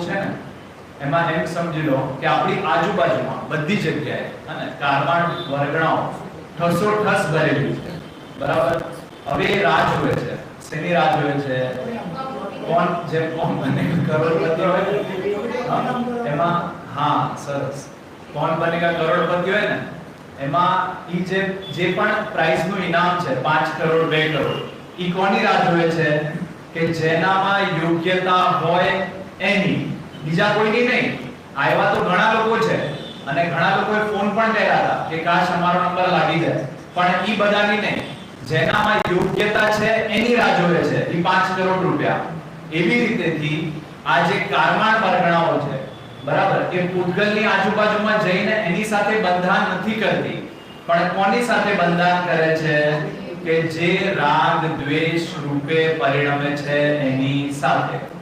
છે ને, એમાં એમ સમજી લો કે આપણી આજુબાજુમાં બધી જગ્યાએ, અને કારવાણ વર્ગણાઓ ઠસો ઠસ ભરેલી છે. બરાબર? હવે રાહ જોવે છે. શેની રાજ હોય છે? કોણ જે કોણ બને? કરોડપતિ હોય એમાં, હા, સરસ. કોણ બનેગા કરોડપતિ હોય ને? એમાં ઈ જે જે પણ પ્રાઇઝનું ઇનામ છે 5 કરોડ 2 કરોડ, ઈ કોની રાજ હોય છે? કે જેનામાં યોગ્યતા હોય એની. બીજા કોઈની નહીં. આવ્યા તો ઘણા લોકો છે. અને ઘણા લોકોએ ફોન પણ કર્યા હતા કે કાશ અમારો નંબર લાગી જાય. પણ ઈ બધાની નહીં. જેનામાં યોગ્યતા છે, એની રાહ જોવે છે. ઈ 5 કરોડ રૂપિયા. એવી રીતેથી આ જે કારમાળ પરગણાઓ છે, બરાબર? એ પૂતગલની આજુબાજુમાં જઈને એની સાથે બંધાન નથી કરતી. પણ કોની સાથે બંધાન કરે છે? કે જે રાગ દ્વેષ રૂપે પરિણમે છે એની સાથે.